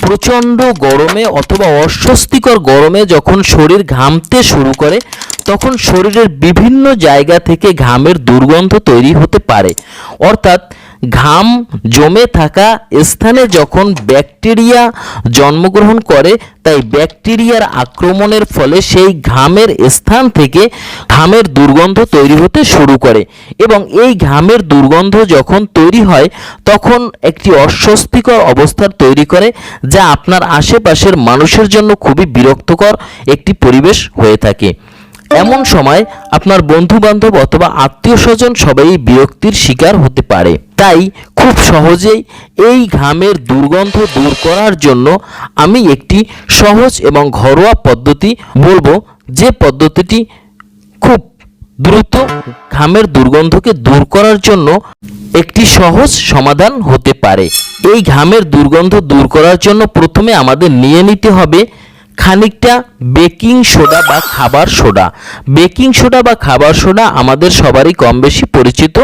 প্রচণ্ড গরমে অথবা অস্বস্তিকর গরমে যখন শরীর ঘামতে শুরু করে, তখন শরীরের বিভিন্ন জায়গা থেকে ঘামের দুর্গন্ধ তৈরি হতে পারে। অর্থাৎ ঘাম জমে থাকা স্থানে যখন ব্যাকটেরিয়া জন্মগ্রহণ করে, তাই ব্যাকটেরিয়ার আক্রমণের ফলে সেই ঘামের স্থান থেকে ঘামের দুর্গন্ধ তৈরি হতে শুরু করে এবং এই ঘামের দুর্গন্ধ যখন তৈরি হয়, তখন একটি অস্বস্তিকর অবস্থার তৈরি করে, যা আপনার আশেপাশের মানুষের জন্য খুবই বিরক্তকর একটি পরিবেশ হয়ে থাকে। এমন সময় আপনার বন্ধু বান্ধব অথবা আত্মীয় স্বজন সবাই বিরক্তির শিকার হতে পারে। তাই খুব সহজেই এই ঘামের দুর্গন্ধ দূর করার জন্য আমি একটি সহজ এবং ঘরোয়া পদ্ধতি বলব যে পদ্ধতিটি খুব দ্রুত ঘামের দুর্গন্ধকে দূর করার জন্য একটি সহজ সমাধান হতে পারে। এই ঘামের দুর্গন্ধ দূর করার জন্য প্রথমে আমাদের নিয়ে নিতে হবে খানিকটা বেকিং সোডা বা খাবার সোডা। বেকিং সোডা বা খাবার সোডা আমাদের সবারই কম বেশি পরিচিত।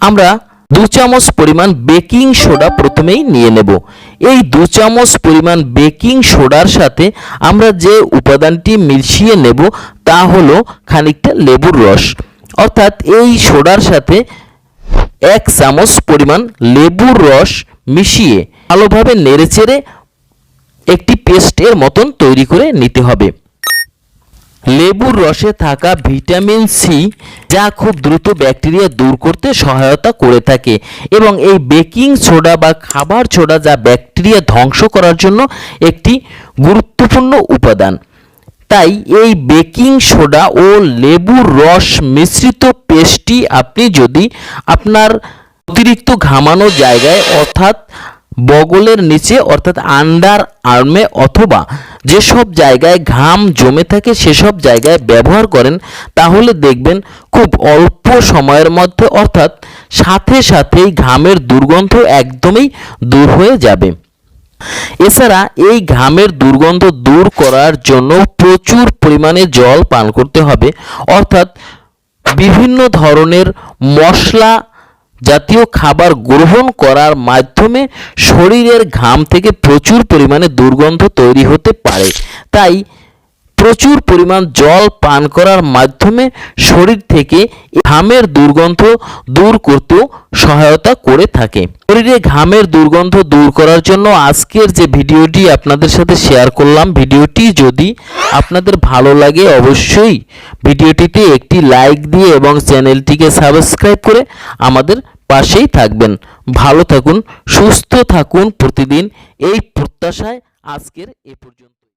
আমরা দু চামচ পরিমাণ বেকিং সোডা প্রথমেই নিয়ে নেব। এই দু চামচ পরিমাণ বেকিং সোডার সাথে আমরা যে উপাদানটি মিশিয়ে নেব তা হলো খানিকটা লেবুর রস। অর্থাৎ এই সোডার সাথে এক চামচ পরিমাণ লেবুর রস মিশিয়ে ভালোভাবে নেড়েচেড়ে একটি পেস্টের মতন তৈরি করে নিতে হবে। লেবুর রসে থাকা ভিটামিন সি যা খুব দ্রুত ব্যাকটেরিয়া দূর করতে সহায়তা করে থাকে এবং এই বেকিং সোডা বা খাবার সোডা যা ব্যাকটেরিয়া ধ্বংস করার জন্য একটি গুরুত্বপূর্ণ উপাদান। তাই এই বেকিং সোডা ও লেবুর রস মিশ্রিত পেস্টটি আপনি যদি আপনার অতিরিক্ত ঘামানো জায়গায় অর্থাৎ বগলের নিচে, অর্থাৎ আন্ডার আর্মে, অথবা যেসব জায়গায় ঘাম জমে থাকে সেসব জায়গায় ব্যবহার করেন, তাহলে দেখবেন খুব অল্প সময়ের মধ্যে, অর্থাৎ সাথে সাথেই ঘামের দুর্গন্ধ একদমই দূর হয়ে যাবে। এছাড়া এই ঘামের দুর্গন্ধ দূর করার জন্য প্রচুর পরিমাণে জল পান করতে হবে, অর্থাৎ বিভিন্ন ধরনের মশলা জাতীয় খাবার গ্রহণ করার মাধ্যমে শরীরের ঘাম থেকে প্রচুর পরিমাণে দুর্গন্ধ তৈরি হতে পারে। তাই প্রচুর পরিমাণ জল পান করার মাধ্যমে শরীর থেকে ঘামের দুর্গন্ধ দূর করতেও সহায়তা করে থাকে। শরীরে ঘামের দুর্গন্ধ দূর করার জন্য আজকের যে ভিডিওটি আপনাদের সাথে শেয়ার করলাম, ভিডিওটি যদি আপনাদের ভালো লাগে অবশ্যই ভিডিওটিতে একটি লাইক দিয়ে এবং চ্যানেলটিকে সাবস্ক্রাইব করে আমাদের পাশেই থাকবেন। ভালো থাকুন সুস্থ থাকুন প্রতিদিন। এই প্রত্যাশায় আজকের এ পর্যন্ত।